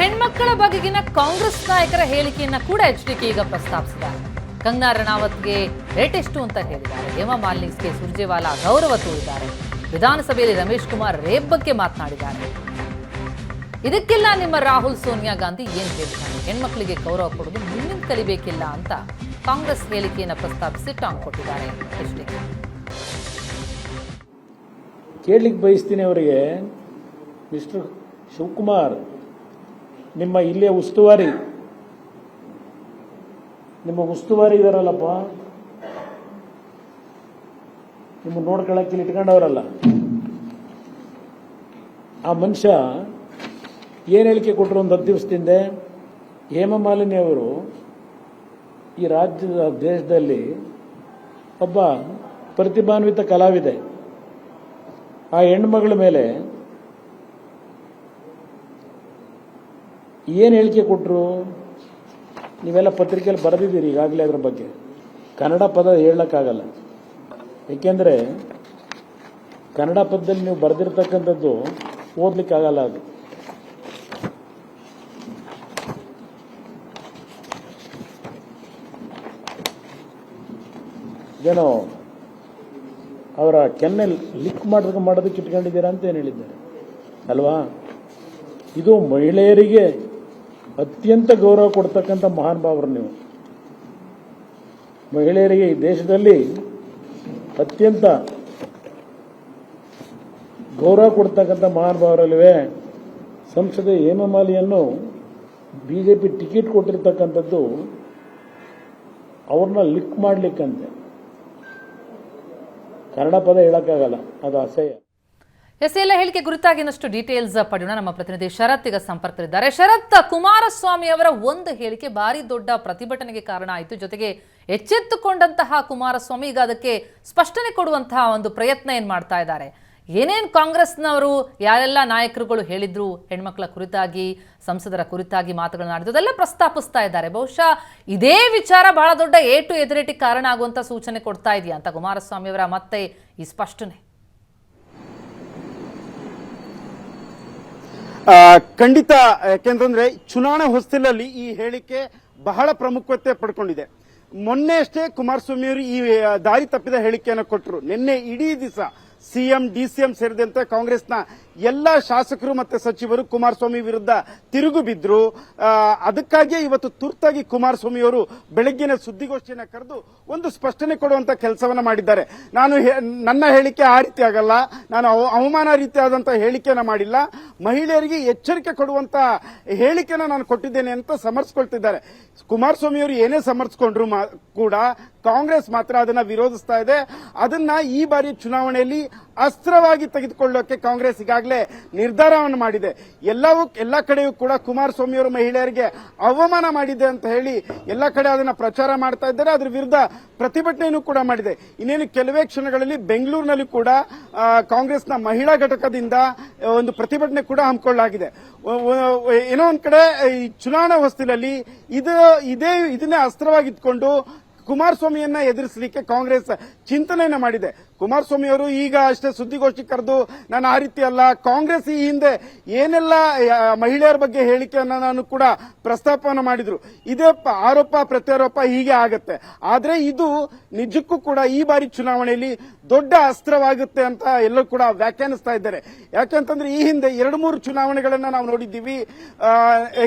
ಹೆಣ್ಮಕ್ಕಳ ಬಗೆಗಿನ ಕಾಂಗ್ರೆಸ್ ನಾಯಕರ ಹೇಳಿಕೆಯನ್ನ ಕೂಡ ಎಚ್ ಡಿ ಕೆ ಈಗ ಪ್ರಸ್ತಾಪಿಸಿದ್ದಾರೆ. ಕಂಗನಾ ರಣಾವತ್ಗೆ ರೇಟ್ ಎಷ್ಟು ಅಂತ ಹೇಳಿದ್ದಾರೆ. ಹೇಮಾ ಮಾಲಿನಿಸ್ಗೆ ಸುರ್ಜೇವಾಲಾ ಗೌರವ ತೋರಿದ್ದಾರೆ. ವಿಧಾನಸಭೆಯಲ್ಲಿ ರಮೇಶ್ ಕುಮಾರ್ ರೇಪ್ ಬಗ್ಗೆ ಮಾತನಾಡಿದ್ದಾರೆ. ಇದಕ್ಕೆಲ್ಲ ನಿಮ್ಮ ರಾಹುಲ್ ಸೋನಿಯಾ ಗಾಂಧಿ ಏನ್ ಹೇಳ್ತಾರೆ ಹೆಣ್ಮಕ್ಳಿಗೆ ಗೌರವ ಕೊಡೋದು ಮುಂದಿನ ಕಲಿಬೇಕಿಲ್ಲ ಅಂತ ಕಾಂಗ್ರೆಸ್ ಹೇಳಿಕೆಯನ್ನು ಪ್ರಸ್ತಾಪಿಸಿ ಟಾಂಗ್ ಕೊಟ್ಟಿದ್ದಾರೆ ಎಚ್ ಕೇಳಲಿಕ್ಕೆ ಬಯಸ್ತೀನಿ ಅವರಿಗೆ ಮಿಸ್ಟರ್ ಶಿವಕುಮಾರ್ ನಿಮ್ಮ ಇಲ್ಲೇ ಉಸ್ತುವಾರಿ. ನಿಮ್ಮ ಉಸ್ತುವಾರಿ ಇದಾರಲ್ಲಪ್ಪ. ನಿಮ್ಮ ನೋಡ್ಕೊಳಕ್ಕೆ ಇಲ್ಲಿ ಇಟ್ಕೊಂಡವರಲ್ಲ. ಆ ಮನುಷ್ಯ ಏನು ಹೇಳಿಕೆ ಕೊಟ್ಟರು ಒಂದು ಹತ್ತು ದಿವಸದಿಂದ ಹೇಮಮಾಲಿನಿ ಅವರು ಈ ರಾಜ್ಯದ ದೇಶದಲ್ಲಿ ಒಬ್ಬ ಪ್ರತಿಭಾನ್ವಿತ ಕಲಾವಿದೆ. ಆ ಹೆಣ್ಮಗಳ ಮೇಲೆ ಏನು ಹೇಳಿಕೆ ಕೊಟ್ಟರು ನೀವೆಲ್ಲ ಪತ್ರಿಕೆಯಲ್ಲಿ ಬರೆದಿದ್ದೀರಿ ಈಗಾಗಲೇ ಅದರ ಬಗ್ಗೆ. ಕನ್ನಡ ಪದ ಹೇಳಕ್ಕಾಗಲ್ಲ. ಏಕೆಂದರೆ ಕನ್ನಡ ಪದದಲ್ಲಿ ನೀವು ಬರೆದಿರ್ತಕ್ಕಂಥದ್ದು ಓದಲಿಕ್ಕಾಗಲ್ಲ ಅದು. ಏನೋ ಅವರ ಕೆನ್ನೆ ಲಿಕ್ ಮಾಡೋದಕ್ಕೆ ಮಾಡೋದಕ್ಕೆ ಇಟ್ಕೊಂಡಿದ್ದೀರಾ ಅಂತ ಏನು ಹೇಳಿದ್ದಾರೆ? ಅಲ್ವಾ? ಇದು ಮಹಿಳೆಯರಿಗೆ ಅತ್ಯಂತ ಗೌರವ ಕೊಡ್ತಕ್ಕಂಥ ಮಹಾನ್ ಭಾವರು ನೀವು. ಮಹಿಳೆಯರಿಗೆ ಈ ದೇಶದಲ್ಲಿ ಅತ್ಯಂತ ಗೌರವ ಕೊಡ್ತಕ್ಕಂಥ ಮಹಾನ್ ಭಾವರಲ್ಲಿವೆ ಸಂಸದೆ ಹೇಮಮಾಲಿಯನ್ನು ಬಿಜೆಪಿ ಟಿಕೆಟ್ ಕೊಟ್ಟಿರ್ತಕ್ಕಂಥದ್ದು ಅವ್ರನ್ನ ಲಿಕ್ ಮಾಡಲಿಕ್ಕಂತೆ. ಕನ್ನಡ ಪದ ಹೇಳಕ್ಕಾಗಲ್ಲ, ಅದು ಅಸಹ್ಯ. ಎಸ್ ಎಲ್ಲ ಹೇಳಿಕೆ ಕುರಿತಾಗಿ ಇನ್ನಷ್ಟು ಡೀಟೇಲ್ಸ್ ಪಡೆಯೋಣ. ನಮ್ಮ ಪ್ರತಿನಿಧಿ ಶರತ್ ಈಗ ಸಂಪರ್ಕದಲ್ಲಿದ್ದಾರೆ. ಶರತ್ ಕುಮಾರಸ್ವಾಮಿ ಅವರ ಒಂದು ಹೇಳಿಕೆ ಭಾರಿ ದೊಡ್ಡ ಪ್ರತಿಭಟನೆಗೆ ಕಾರಣ ಆಯಿತು. ಜೊತೆಗೆ ಎಚ್ಚೆತ್ತುಕೊಂಡಂತಹ ಕುಮಾರಸ್ವಾಮಿ ಈಗ ಅದಕ್ಕೆ ಸ್ಪಷ್ಟನೆ ಕೊಡುವಂತಹ ಒಂದು ಪ್ರಯತ್ನ ಏನ್ ಮಾಡ್ತಾ ಇದ್ದಾರೆ? ಏನೇನು ಕಾಂಗ್ರೆಸ್ನವರು, ಯಾರೆಲ್ಲ ನಾಯಕರುಗಳು ಹೇಳಿದ್ರು ಹೆಣ್ಮಕ್ಳ ಕುರಿತಾಗಿ, ಸಂಸದರ ಕುರಿತಾಗಿ ಮಾತುಗಳನ್ನಾಡಿದ್ರು ಅದೆಲ್ಲ ಪ್ರಸ್ತಾಪಿಸ್ತಾ ಇದ್ದಾರೆ. ಬಹುಶಃ ಇದೇ ವಿಚಾರ ಬಹಳ ದೊಡ್ಡ ಏಟು ಎದುರೇಟಿಗೆ ಕಾರಣ ಆಗುವಂಥ ಸೂಚನೆ ಕೊಡ್ತಾ ಇದೆಯಾ ಅಂತ ಕುಮಾರಸ್ವಾಮಿ ಅವರ ಮತ್ತೆ ಈ ಸ್ಪಷ್ಟನೆ. ಖಂಡಿತ, ಯಾಕೆಂತಂದ್ರೆ ಚುನಾವಣೆ ಹೊಸ್ತಿಲಲ್ಲಿ ಈ ಹೇಳಿಕೆ ಬಹಳ ಪ್ರಾಮುಖ್ಯತೆ ಪಡ್ಕೊಂಡಿದೆ. ಮೊನ್ನೆ ಅಷ್ಟೇ ಕುಮಾರಸ್ವಾಮಿ ಅವರು ಈ ದಾರಿ ತಪ್ಪಿದ ಹೇಳಿಕೆಯನ್ನು ಕೊಟ್ಟರು ನಿನ್ನೆ ಇಡೀ ದಿವಸ ಸಿಎಂ, ಡಿಸಿಎಂ ಸೇರಿದಂತೆ ಕಾಂಗ್ರೆಸ್ನ ಎಲ್ಲ ಶಾಸಕರು ಮತ್ತೆ ಸಚಿವರು ಕುಮಾರಸ್ವಾಮಿ ವಿರುದ್ಧ ತಿರುಗು ಬಿದ್ರು. ಅದಕ್ಕಾಗಿಯೇ ಇವತ್ತು ತುರ್ತಾಗಿ ಕುಮಾರಸ್ವಾಮಿ ಅವರು ಬೆಳಗ್ಗಿನ ಸುದ್ದಿಗೋಷ್ಠಿಯನ್ನು ಕರೆದು ಒಂದು ಸ್ಪಷ್ಟನೆ ಕೊಡುವಂತ ಕೆಲಸವನ್ನ ಮಾಡಿದ್ದಾರೆ. ನಾನು ನನ್ನ ಹೇಳಿಕೆ ಆ ರೀತಿ ಆಗಲ್ಲ. ನಾನು ಅವ- ಅವಮಾನ ರೀತಿಯಾದಂತಹ ಹೇಳಿಕೆಯನ್ನ ಮಾಡಿಲ್ಲ. ಮಹಿಳೆಯರಿಗೆ ಎಚ್ಚರಿಕೆ ಕೊಡುವಂತ ಹೇಳಿಕೆನ ನಾನು ಕೊಟ್ಟಿದ್ದೇನೆ ಅಂತ ಸಮರ್ಸ್ಕೊಳ್ತಿದ್ದಾರೆ ಕುಮಾರಸ್ವಾಮಿ ಅವರು ಏನೇ ಸಮರ್ಸ್ಕೊಂಡ್ರು ಕೂಡ ಕಾಂಗ್ರೆಸ್ ಮಾತ್ರ ಅದನ್ನ ವಿರೋಧಿಸ್ತಾ ಇದೆ. ಅದನ್ನ ಈ ಬಾರಿ ಚುನಾವಣೆಯಲ್ಲಿ ಅಸ್ತ್ರವಾಗಿ ತೆಗೆದುಕೊಳ್ಳೋಕೆ ಕಾಂಗ್ರೆಸ್ ಈಗಾಗಲೇ ನಿರ್ಧಾರವನ್ನು ಮಾಡಿದೆ. ಎಲ್ಲವೂ ಎಲ್ಲ ಕಡೆಯೂ ಕೂಡ ಕುಮಾರಸ್ವಾಮಿ ಅವರು ಮಹಿಳೆಯರಿಗೆ ಅವಮಾನ ಮಾಡಿದೆ ಅಂತ ಹೇಳಿ ಎಲ್ಲ ಕಡೆ ಅದನ್ನು ಪ್ರಚಾರ ಮಾಡ್ತಾ ಇದ್ದಾರೆ. ಅದರ ವಿರುದ್ಧ ಪ್ರತಿಭಟನೆಯನ್ನು ಕೂಡ ಮಾಡಿದೆ. ಇನ್ನೇನು ಕೆಲವೇ ಕ್ಷಣಗಳಲ್ಲಿ ಬೆಂಗಳೂರಿನಲ್ಲಿ ಕೂಡ ಕಾಂಗ್ರೆಸ್ನ ಮಹಿಳಾ ಘಟಕದಿಂದ ಒಂದು ಪ್ರತಿಭಟನೆ ಕೂಡ ಹಮ್ಮಿಕೊಳ್ಳಲಾಗಿದೆ. ಏನೋ ಒಂದ್ ಕಡೆ ಈ ಚುನಾವಣಾ ಹೊಸ್ತಿಲಲ್ಲಿ ಇದು, ಇದೇ ಇದನ್ನೇ ಅಸ್ತ್ರವಾಗಿಟ್ಕೊಂಡು ಕುಮಾರಸ್ವಾಮಿಯನ್ನ ಎದುರಿಸಲಿಕ್ಕೆ ಕಾಂಗ್ರೆಸ್ ಚಿಂತನೆಯನ್ನ ಮಾಡಿದೆ. ಕುಮಾರಸ್ವಾಮಿ ಅವರು ಈಗ ಅಷ್ಟೇ ಸುದ್ದಿಗೋಷ್ಠಿ ಕರೆದು, ನಾನು ಆ ರೀತಿ ಅಲ್ಲ, ಕಾಂಗ್ರೆಸ್ ಈ ಹಿಂದೆ ಏನೆಲ್ಲ ಮಹಿಳೆಯರ ಬಗ್ಗೆ ಹೇಳಿಕೆಯನ್ನು ನಾನು ಕೂಡ ಪ್ರಸ್ತಾಪವನ್ನು ಮಾಡಿದ್ರು. ಇದೇ ಆರೋಪ, ಪ್ರತ್ಯಾರೋಪ ಹೀಗೆ ಆಗತ್ತೆ. ಆದ್ರೆ ಇದು ನಿಜಕ್ಕೂ ಕೂಡ ಈ ಬಾರಿ ಚುನಾವಣೆಯಲ್ಲಿ ದೊಡ್ಡ ಅಸ್ತ್ರವಾಗುತ್ತೆ ಅಂತ ಎಲ್ಲರೂ ಕೂಡ ವ್ಯಾಖ್ಯಾನಿಸ್ತಾ ಇದ್ದಾರೆ. ಯಾಕೆಂತಂದ್ರೆ ಈ ಹಿಂದೆ ಎರಡು ಮೂರು ಚುನಾವಣೆಗಳನ್ನ ನಾವು ನೋಡಿದ್ದೀವಿ.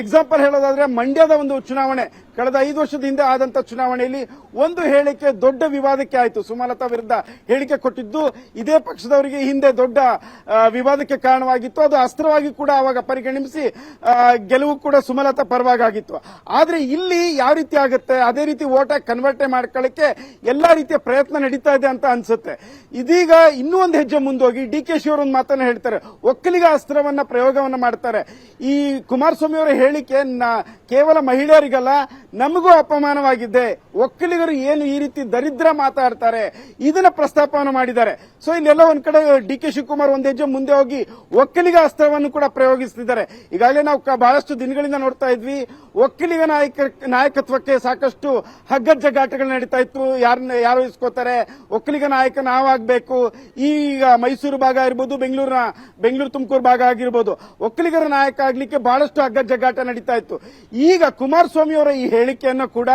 ಎಕ್ಸಾಂಪಲ್ ಹೇಳೋದಾದ್ರೆ ಮಂಡ್ಯದ ಒಂದು ಚುನಾವಣೆ, ಕಳೆದ ಐದು ವರ್ಷದ ಹಿಂದೆ ಆದಂತ ಚುನಾವಣೆಯಲ್ಲಿ ಒಂದು ಹೇಳಿಕೆ ದೊಡ್ಡ ವಿವಾದಕ್ಕೆ ಆಯಿತು. ಸುಮಲತಾ ವಿರುದ್ಧ ಹೇಳಿಕೆ ಕೊಟ್ಟಿದ್ದು ಇದೇ ಪಕ್ಷದವರಿಗೆ ಹಿಂದೆ ದೊಡ್ಡ ವಿವಾದಕ್ಕೆ ಕಾರಣವಾಗಿತ್ತು. ಅದು ಅಸ್ತ್ರವಾಗಿ ಕೂಡ ಅವಾಗ ಪರಿಗಣಿಸಿ ಗೆಲುವು ಕೂಡ ಸುಮಲತಾ ಪರವಾಗಿತ್ತು ಆದರೆ ಇಲ್ಲಿ ಯಾವ ರೀತಿ ಆಗುತ್ತೆ? ಅದೇ ರೀತಿ ಓಟ ಕನ್ವರ್ಟೆ ಮಾಡ್ಕೊಳ್ಳಕ್ಕೆ ಎಲ್ಲಾ ರೀತಿಯ ಪ್ರಯತ್ನ ನಡೀತಾ ಇದೆ ಅಂತ ಅನ್ಸುತ್ತೆ. ಇದೀಗ ಇನ್ನೂ ಒಂದು ಹೆಜ್ಜೆ ಮುಂದೋಗಿ ಡಿ ಕೆ ಶಿ ಒಂದು ಮಾತನ್ನ ಹೇಳ್ತಾರೆ. ಒಕ್ಕಲಿಗ ಅಸ್ತ್ರವನ್ನ ಪ್ರಯೋಗವನ್ನ ಮಾಡ್ತಾರೆ. ಈ ಕುಮಾರಸ್ವಾಮಿ ಅವರ ಹೇಳಿಕೆ ಕೇವಲ ಮಹಿಳೆಯರಿಗಲ್ಲ, ನಮಗೂ ಅಪಮಾನವಾಗಿದೆ. ಒಕ್ಕಲಿಗರು ಏನು ಈ ರೀತಿ ದರಿದ್ರ ಮಾತಾಡ್ತಾರೆ? ಇದನ್ನ ಪ್ರಸ್ತಾಪವನ್ನು ಮಾಡಿದ್ದಾರೆ. ಸೊ ಇಲ್ಲೆಲ್ಲ ಒಂದ್ ಕಡೆ ಡಿ ಕೆ ಶಿವಕುಮಾರ್ ಒಂದ್ ಹೆಜ್ಜೆ ಮುಂದೆ ಹೋಗಿ ಒಕ್ಕಲಿಗ ಅಸ್ತ್ರವನ್ನು ಕೂಡ ಪ್ರಯೋಗಿಸುತ್ತಿದ್ದಾರೆ ಈಗಾಗಲೇ ನಾವು ಬಹಳಷ್ಟು ದಿನಗಳಿಂದ ನೋಡ್ತಾ ಇದ್ವಿ, ಒಕ್ಕಲಿಗ ನಾಯಕ, ನಾಯಕತ್ವಕ್ಕೆ ಸಾಕಷ್ಟು ಹಗ್ಗಜ್ಜಗಾಟಗಳು ನಡೀತಾ ಇತ್ತು. ಯಾರನ್ನ ಯಾರು ಇಸ್ಕೋತಾರೆ? ಒಕ್ಕಲಿಗ ನಾಯಕ ನಾವಾಗಬೇಕು. ಈಗ ಮೈಸೂರು ಭಾಗ ಇರ್ಬೋದು, ಬೆಂಗಳೂರಿನ, ಬೆಂಗಳೂರು ತುಮಕೂರು ಭಾಗ ಆಗಿರ್ಬೋದು, ಒಕ್ಕಲಿಗರ ನಾಯಕ ಆಗ್ಲಿಕ್ಕೆ ಬಹಳಷ್ಟು ಹಗ್ಗಜ್ಜಗಾಟ ನಡೀತಾ ಇತ್ತು. ಈಗ ಕುಮಾರಸ್ವಾಮಿ ಅವರ ಈ ಹೇಳಿಕೆಯನ್ನು ಕೂಡ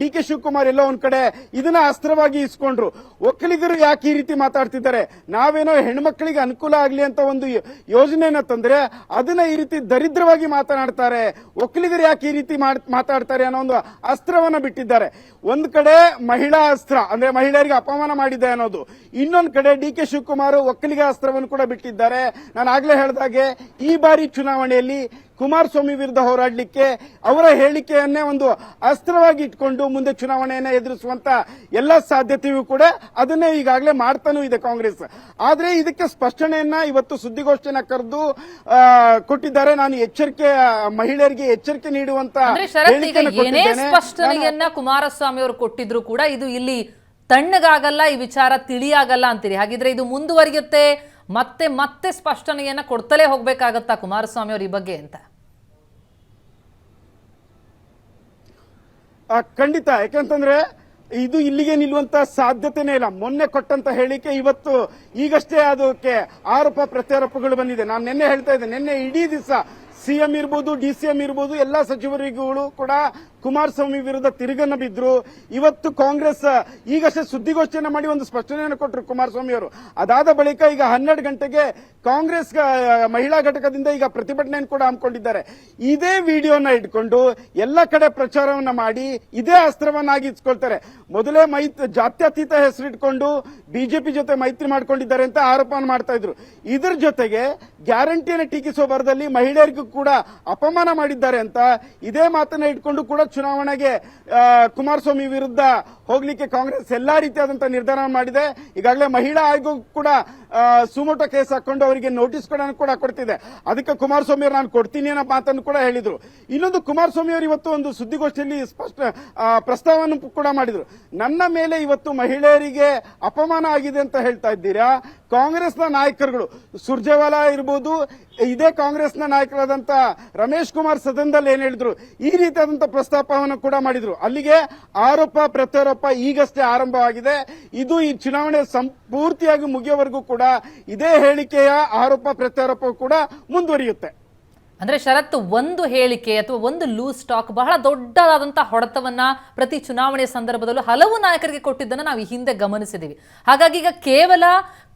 ಡಿ ಕೆ ಶಿವಕುಮಾರ್ ಎಲ್ಲ ಒಂದ್ ಕಡೆ ಇದನ್ನ ಅಸ್ತ್ರವಾಗಿ ಇಸ್ಕೊಂಡ್ರು. ಒಕ್ಕಲಿಗರು ಯಾಕೆ ಈ ರೀತಿ ಮಾತಾಡ್ತಿದ್ದಾರೆ. ನಾವೇನೋ ಹೆಣ್ಮಕ್ಳಿಗೆ ಅನುಕೂಲ ಆಗಲಿ ಅಂತ ಒಂದು ಯೋಜನೆಯನ್ನ ತಂದ್ರೆ ಅದನ್ನ ಈ ರೀತಿ ದರಿದ್ರವಾಗಿ ಮಾತನಾಡ್ತಾರೆ. ಒಕ್ಕಲಿಗರು ಯಾಕೆ ಈ ರೀತಿ ಮಾತಾಡ್ತಾರೆ ಅನ್ನೋ ಒಂದು ಅಸ್ತ್ರವನ್ನ ಬಿಟ್ಟಿದ್ದಾರೆ. ಒಂದ್ ಕಡೆ ಮಹಿಳಾ ಅಸ್ತ್ರ, ಅಂದ್ರೆ ಮಹಿಳೆಯರಿಗೆ ಅಪಮಾನ ಮಾಡಿದೆ ಅನ್ನೋದು. ಇನ್ನೊಂದು ಕಡೆ ಡಿ ಕೆ ಶಿವಕುಮಾರ್ ಒಕ್ಕಲಿಗ ಅಸ್ತ್ರವನ್ನು ಕೂಡ ಬಿಟ್ಟಿದ್ದಾರೆ. ನಾನು ಆಗ್ಲೇ ಹೇಳಿದಾಗೆ ಈ ಬಾರಿ ಚುನಾವಣೆಯಲ್ಲಿ ಕುಮಾರಸ್ವಾಮಿ ವಿರುದ್ಧ ಹೋರಾಡಲಿಕ್ಕೆ ಅವರ ಹೇಳಿಕೆಯನ್ನೇ ಒಂದು ಅಸ್ತ್ರವಾಗಿ ಇಟ್ಕೊಂಡು ಮುಂದೆ ಚುನಾವಣೆಯನ್ನ ಎದುರಿಸುವಂತ ಎಲ್ಲ ಸಾಧ್ಯತೆಯೂ ಕೂಡ ಅದನ್ನೇ ಈಗಾಗಲೇ ಮಾಡ್ತಾನೂ ಇದೆ ಕಾಂಗ್ರೆಸ್. ಆದರೆ ಇದಕ್ಕೆ ಸ್ಪಷ್ಟನೆಯನ್ನ ಇವತ್ತು ಸುದ್ದಿಗೋಷ್ಠಿಯನ್ನ ಕರೆದು ಕೊಟ್ಟಿದ್ದಾರೆ. ನಾನು ಎಚ್ಚರಿಕೆ ಮಹಿಳೆಯರಿಗೆ ಎಚ್ಚರಿಕೆ ನೀಡುವಂತ ಏನೇ ಸ್ಪಷ್ಟನೆಯನ್ನ ಕುಮಾರಸ್ವಾಮಿ ಅವರು ಕೊಟ್ಟಿದ್ರು ಕೂಡ ಇದು ಇಲ್ಲಿ ತಣ್ಣಗಾಗಲ್ಲ ಈ ವಿಚಾರ ತಿಳಿಯಾಗಲ್ಲ ಅಂತೀರಿ. ಹಾಗಿದ್ರೆ ಇದು ಮುಂದುವರಿಯುತ್ತೆ ಮತ್ತೆ ಮತ್ತೆ ಸ್ಪಷ್ಟನೆಯನ್ನ ಕೊಡ್ತಲೇ ಹೋಗ್ಬೇಕಾಗತ್ತಾ ಕುಮಾರಸ್ವಾಮಿ ಅವರು ಈ ಬಗ್ಗೆ ಅಂತ ಆ, ಖಂಡಿತ. ಯಾಕಂತಂದ್ರೆ ಇದು ಇಲ್ಲಿಗೆ ನಿಲ್ಲುವಂತ ಸಾಧ್ಯತೆನೇ ಇಲ್ಲ. ಮೊನ್ನೆ ಕೊಟ್ಟಂತ ಹೇಳಿಕೆ ಇವತ್ತು ಈಗಷ್ಟೇ ಅದಕ್ಕೆ ಆರೋಪ ಪ್ರತ್ಯಾರೋಪಗಳು ಬಂದಿದೆ. ನಾನು ನಿನ್ನೆ ಹೇಳ್ತಾ ಇದ್ದೆ. ನಿನ್ನೆ ಇಡೀ ದಿವಸ ಸಿಎಂ ಇರ್ಬೋದು ಡಿಸಿಎಂ ಇರ್ಬೋದು, ಎಲ್ಲಾ ಸಚಿವರಿಗೂ ಕೂಡ ಕುಮಾರಸ್ವಾಮಿ ವಿರುದ್ಧ ತಿರುಗನ್ನ ಬಿದ್ರು. ಇವತ್ತು ಕಾಂಗ್ರೆಸ್, ಈಗಷ್ಟೇ ಸುದ್ದಿಗೋಷ್ಠಿಯನ್ನು ಮಾಡಿ ಒಂದು ಸ್ಪಷ್ಟನೆಯನ್ನು ಕೊಟ್ಟರು ಕುಮಾರಸ್ವಾಮಿ ಅವರು. ಅದಾದ ಬಳಿಕ ಈಗ ಹನ್ನೆರಡು ಗಂಟೆಗೆ ಕಾಂಗ್ರೆಸ್ ಮಹಿಳಾ ಘಟಕದಿಂದ ಈಗ ಪ್ರತಿಭಟನೆಯನ್ನು ಕೂಡ ಹಮ್ಮಿಕೊಂಡಿದ್ದಾರೆ. ಇದೇ ವಿಡಿಯೋನ ಇಟ್ಕೊಂಡು ಎಲ್ಲ ಕಡೆ ಪ್ರಚಾರವನ್ನ ಮಾಡಿ ಇದೇ ಅಸ್ತ್ರವನ್ನಾಗಿ ಇಟ್ಕೊಳ್ತಾರೆ ಮೊದಲೇ ಮೈತ್ರಿ ಜಾತ್ಯತೀತ ಹೆಸರಿಟ್ಕೊಂಡು ಬಿಜೆಪಿ ಜೊತೆ ಮೈತ್ರಿ ಮಾಡ್ಕೊಂಡಿದ್ದಾರೆ ಅಂತ ಆರೋಪವನ್ನು ಮಾಡ್ತಾ ಇದ್ರು. ಇದ್ರ ಜೊತೆಗೆ ಗ್ಯಾರಂಟಿಯನ್ನು ಟೀಕಿಸುವ ಬರದಲ್ಲಿ ಮಹಿಳೆಯರಿಗೂ ಕೂಡ ಅಪಮಾನ ಮಾಡಿದ್ದಾರೆ ಅಂತ ಇದೇ ಮಾತನ್ನ ಇಟ್ಕೊಂಡು ಕೂಡ ಚುನಾವಣೆಗೆ ಕುಮಾರಸ್ವಾಮಿ ವಿರುದ್ಧ ಹೋಗ್ಲಿಕ್ಕೆ ಕಾಂಗ್ರೆಸ್ ಎಲ್ಲಾ ರೀತಿಯಾದಂತಹ ನಿರ್ಧಾರ ಮಾಡಿದೆ. ಈಗಾಗಲೇ ಮಹಿಳಾ ಆಯೋಗ ಕೂಡ ಸುಮೋಟ ಕೇಸ್ ಹಾಕೊಂಡು ಅವರಿಗೆ ನೋಟಿಸ್ ಕೂಡ ಕೂಡ ಕೊಡ್ತಿದೆ. ಅದಕ್ಕೆ ಕುಮಾರಸ್ವಾಮಿ ಅವರು ನಾನು ಕೊಡ್ತೀನಿ ಅನ್ನೋ ಮಾತನ್ನು ಕೂಡ ಹೇಳಿದ್ರು. ಇನ್ನೊಂದು ಕುಮಾರಸ್ವಾಮಿ ಅವರು ಇವತ್ತು ಒಂದು ಸುದ್ದಿಗೋಷ್ಠಿಯಲ್ಲಿ ಸ್ಪಷ್ಟ ಪ್ರಸ್ತಾವವನ್ನು ಕೂಡ ಮಾಡಿದ್ರು. ನನ್ನ ಮೇಲೆ ಇವತ್ತು ಮಹಿಳೆಯರಿಗೆ ಅಪಮಾನ ಆಗಿದೆ ಅಂತ ಹೇಳ್ತಾ ಇದ್ದೀರಾ? ಕಾಂಗ್ರೆಸ್ನ ನಾಯಕರುಗಳು, ಸುರ್ಜೇವಾಲಾ ಇರ್ಬೋದು ಇದೇ ಕಾಂಗ್ರೆಸ್ನ ನಾಯಕರಾದಂತ ರಮೇಶ್ ಕುಮಾರ್ ಸದನದಲ್ಲಿ ಏನ್ ಹೇಳಿದ್ರು? ಈ ರೀತಿಯಾದಂತ ಪ್ರಸ್ತಾಪವನ್ನು ಕೂಡ ಮಾಡಿದ್ರು. ಅಲ್ಲಿಗೆ ಆರೋಪ, ಪ್ರತ್ಯಾರೋಪ ಈಗಷ್ಟೇ ಆರಂಭವಾಗಿದೆ. ಇದು ಈ ಚುನಾವಣೆ ಸಂಪೂರ್ತಿಯಾಗಿ ಮುಗಿಯೋವರೆಗೂ ಕೂಡ ಇದೇ ಹೇಳಿಕೆಯ ಆರೋಪ, ಪ್ರತ್ಯಾರೋಪ ಕೂಡ ಮುಂದುವರಿಯುತ್ತೆ. ಅಂದ್ರೆ ಶರತ್ ಒಂದು ಹೇಳಿಕೆ ಅಥವಾ ಒಂದು ಲೂಸ್ ಸ್ಟಾಕ್ ಬಹಳ ದೊಡ್ಡದಾದಂತಹ ಹೊಡೆತವನ್ನ ಪ್ರತಿ ಚುನಾವಣೆ ಸಂದರ್ಭದಲ್ಲೂ ಹಲವು ನಾಯಕರಿಗೆ ಕೊಟ್ಟಿದ್ದನ್ನು ನಾವು ಈ ಹಿಂದೆ ಗಮನಿಸಿದ್ದೀವಿ ಹಾಗಾಗಿ ಈಗ ಕೇವಲ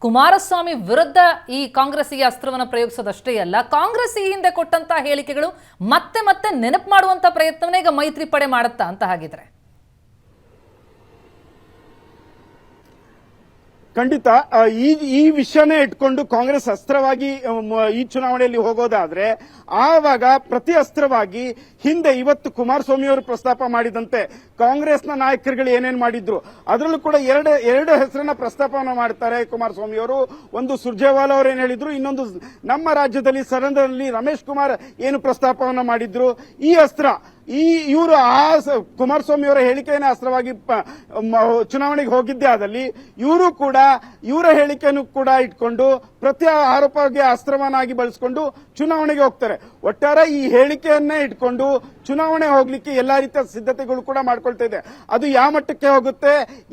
ಕುಮಾರಸ್ವಾಮಿ ವಿರುದ್ಧ ಈ ಕಾಂಗ್ರೆಸ್ಸಿಗೆ ಅಸ್ತ್ರವನ್ನು ಪ್ರಯೋಗಿಸೋದಷ್ಟೇ ಅಲ್ಲ ಕಾಂಗ್ರೆಸ್ ಈ ಹಿಂದೆ ಕೊಟ್ಟಂತಹ ಹೇಳಿಕೆಗಳು ಮತ್ತೆ ಮತ್ತೆ ನೆನಪು ಮಾಡುವಂತ ಪ್ರಯತ್ನವನ್ನೇ ಈಗ ಮೈತ್ರಿ ಪಡೆ ಮಾಡುತ್ತಾ ಅಂತ ಹಾಗಿದ್ರೆ. ಖಂಡಿತ ಈ ಈ ವಿಷಯನೇ ಇಟ್ಕೊಂಡು ಕಾಂಗ್ರೆಸ್ ಅಸ್ತ್ರವಾಗಿ ಈ ಚುನಾವಣೆಯಲ್ಲಿ ಹೋಗೋದಾದ್ರೆ, ಆವಾಗ ಪ್ರತಿ ಅಸ್ತ್ರವಾಗಿ ಹಿಂದೆ ಇವತ್ತು ಕುಮಾರಸ್ವಾಮಿ ಅವರು ಪ್ರಸ್ತಾಪ ಮಾಡಿದಂತೆ ಕಾಂಗ್ರೆಸ್ನ ನಾಯಕರುಗಳು ಏನೇನು ಮಾಡಿದ್ರು, ಅದರಲ್ಲೂ ಕೂಡ ಎರಡು ಎರಡು ಹೆಸರನ್ನ ಪ್ರಸ್ತಾಪವನ್ನು ಮಾಡ್ತಾರೆ ಕುಮಾರಸ್ವಾಮಿ ಅವರು. ಒಂದು ಸುರ್ಜೇವಾಲಾ ಅವರು ಏನು ಹೇಳಿದ್ರು, ಇನ್ನೊಂದು ನಮ್ಮ ರಾಜ್ಯದಲ್ಲಿ ಸದನದಲ್ಲಿ ರಮೇಶ್ ಕುಮಾರ್ ಏನು ಪ್ರಸ್ತಾಪವನ್ನು ಮಾಡಿದ್ರು, ಈ ಅಸ್ತ್ರ ಈ ಇವರು ಆ ಕುಮಾರಸ್ವಾಮಿ ಅವರ ಹೇಳಿಕೆಯನ್ನು ಅಸ್ತ್ರವಾಗಿ ಚುನಾವಣೆಗೆ ಹೋಗಿದ್ದೇ ಆದಲ್ಲಿ ಇವರು ಕೂಡ ಇವರ ಹೇಳಿಕೆಯನ್ನು ಕೂಡ ಇಟ್ಕೊಂಡು ಪ್ರತಿ ಆರೋಪಕ್ಕೆ ಅಸ್ತ್ರವನ್ನಾಗಿ ಬಳಸಿಕೊಂಡು ಚುನಾವಣೆಗೆ ಹೋಗ್ತಾರೆ. ಒಟ್ಟಾರೆ ಈ ಹೇಳಿಕೆಯನ್ನೇ ಇಟ್ಕೊಂಡು ಚುನಾವಣೆ ಹೋಗ್ಲಿಕ್ಕೆ ಎಲ್ಲಾ ರೀತಿಯ ಸಿದ್ಧತೆಗಳು ಕೂಡ ಮಾಡ್ಕೊಳ್ತಾ ಇದೆ. ಅದು ಯಾವ ಮಟ್ಟಕ್ಕೆ ಹೋಗುತ್ತೆ?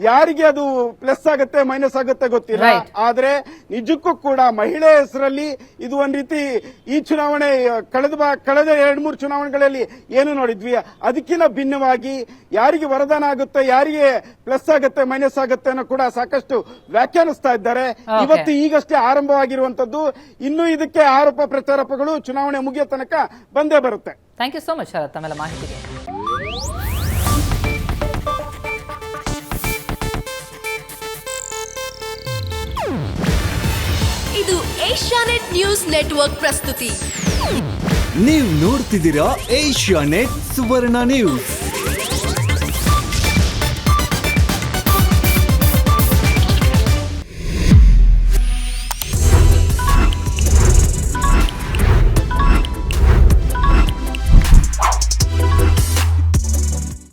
ಯಾರಿಗೆ ಅದು ಪ್ಲಸ್ ಆಗುತ್ತೆ ಮೈನಸ್ ಆಗುತ್ತೆ ಗೊತ್ತಿಲ್ಲ. ಆದ್ರೆ ನಿಜಕ್ಕೂ ಕೂಡ ಮಹಿಳೆ ಹೆಸರಲ್ಲಿ ಇದು ಒಂದ್ ರೀತಿ ಈ ಚುನಾವಣೆ ಕಳೆದ ಕಳೆದ ಎರಡ್ ಮೂರು ಚುನಾವಣೆಗಳಲ್ಲಿ ಏನು ನೋಡಿದ್ವಿ? ಅದಕ್ಕಿಂತ ಭಿನ್ನವಾಗಿ ಯಾರಿಗೆ ವರದಾನ ಆಗುತ್ತೆ ಯಾರಿಗೆ ಪ್ಲಸ್ ಆಗುತ್ತೆ ಮೈನಸ್ ಆಗುತ್ತೆ ಅನ್ನೋ ಕೂಡ ಸಾಕಷ್ಟು ವ್ಯಾಖ್ಯಾನಿಸ್ತಾ ಇದ್ದಾರೆ. ಇವತ್ತು ಈಗಷ್ಟೇ ಆರಂಭವಾಗಿರುವಂತದ್ದು. ಇನ್ನು ಇದಕ್ಕೆ ಆರೋಪ ಪ್ರತ್ಯಾರೋಪಗಳು ಚುನಾವಣೆ ಮುಗಿಯೋ ತನಕ ಬಂದೇ ಬರುತ್ತೆ. Thank you so much Sharath ಆಮೇಲೆ ಮಾಹಿತಿಗೆ. ಇದು ಏಷ್ಯಾನೆಟ್ ನ್ಯೂಸ್ ನೆಟ್ವರ್ಕ್ ಪ್ರಸ್ತುತಿ. ನೀವು ನೋಡ್ತಿದ್ದೀರಾ ಏಷ್ಯಾ ನೆಟ್ ಸುವರ್ಣ ನ್ಯೂಸ್.